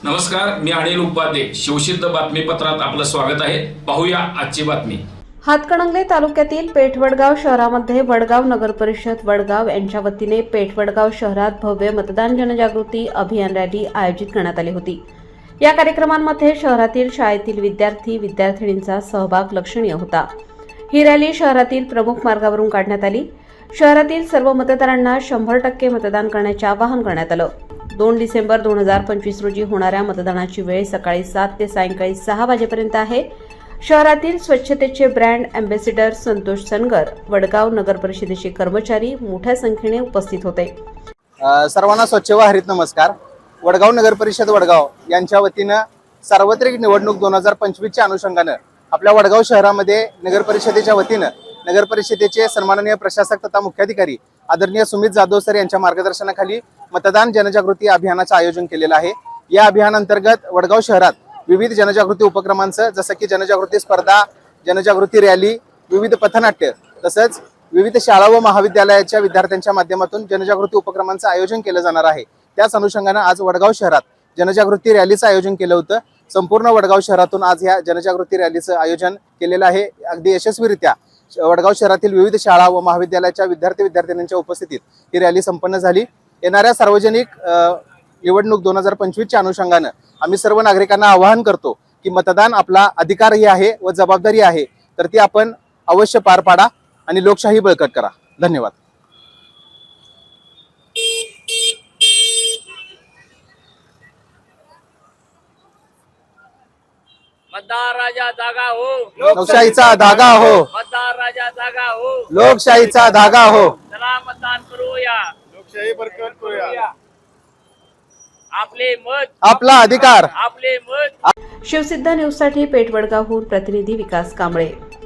नमस्कार मी अनिल उपाध्ये. शिवसिद्ध बातमीपत्रात आपलं स्वागत आहे. पाहूया आजची बातमी. हातकणंगले तालुक्यातील पेठवडगाव शहरामध्ये वडगाव नगर परिषद वडगाव यांच्या वतीने पेठवडगाव शहरात भव्य मतदान जनजागृती अभियान रॅली आयोजित करण्यात आली होती. या कार्यक्रमांमध्ये शहरातील शाळेतील विद्यार्थी विद्यार्थिनींचा सहभाग लक्षणीय होता. ही रॅली शहरातील प्रमुख मार्गावरून काढण्यात आली. शहरातील सर्व मतदारांना शंभर टक्के मतदान करण्याचे आवाहन करण्यात आलं. दोन डिसेंबर दोन हजार पंचवीस रोजी होणाऱ्या मतदानाची वेळ सकाळी सात ते सायंकाळी सहा वाजेपर्यंत आहे. शहरातील स्वच्छतेचे ब्रँड अँबॅसिडर संतोष सनगर वडगाव नगर परिषदेचे कर्मचारी मोठ्या संख्येने उपस्थित होते. सर्वांना स्वच्छ व हरित नमस्कार. वडगाव नगर परिषद वडगाव यांच्या वतीनं सार्वत्रिक निवडणूक दोन हजार पंचवीसच्या अनुषंगानं आपल्या वडगाव शहरामध्ये नगर परिषदेच्या वतीनं नगर परिषदेचे सन्माननीय प्रशासक तथा मुख्याधिकारी आदरणीय सुमित जाधव सर यांच्या मार्गदर्शनाखाली मतदान जनजागृती अभियानाचं आयोजन केलेलं आहे. या अभियानांतर्गत वडगाव शहरात विविध जनजागृती उपक्रमांचं जसं की जनजागृती स्पर्धा जनजागृती रॅली विविध पथनाट्य तसंच विविध शाळा व महाविद्यालयाच्या विद्यार्थ्यांच्या माध्यमातून जनजागृती उपक्रमांचं आयोजन केलं जाणार आहे. त्याच अनुषंगानं आज वडगाव शहरात जनजागृती रॅलीचं आयोजन केलं होतं. संपूर्ण वडगाव शहरातून आज ह्या जनजागृती रॅलीचं आयोजन केलेलं आहे. अगदी यशस्वीरित्या वडगाव शहरातील विविध शाळा व महाविद्यालयाच्या विद्यार्थी विद्यार्थिनींच्या उपस्थितीत ही रॅली संपन्न झाली. येणाऱ्या सार्वजनिक निवडणूक दोन हजार पंचवीसच्या अनुषंगानं आम्ही सर्व नागरिकांना आवाहन करतो की मतदान आपला अधिकारही आहे व जबाबदारी आहे. तर ती आपण अवश्य पार पाडा आणि लोकशाही बळकट करा. धन्यवाद. मतदार राजा जागा हो. लोकशाहीचा धागा हो. राजा जागा हो. लोकशाहीचा धागा हो. चला मतदान करूया. लोकशाही बरकत करूया. आपले मत. आपला अधिकार. आपले मत. शिवसिद्ध न्यूजसाठी पेठवडगावहून प्रतिनिधी विकास कांबळे.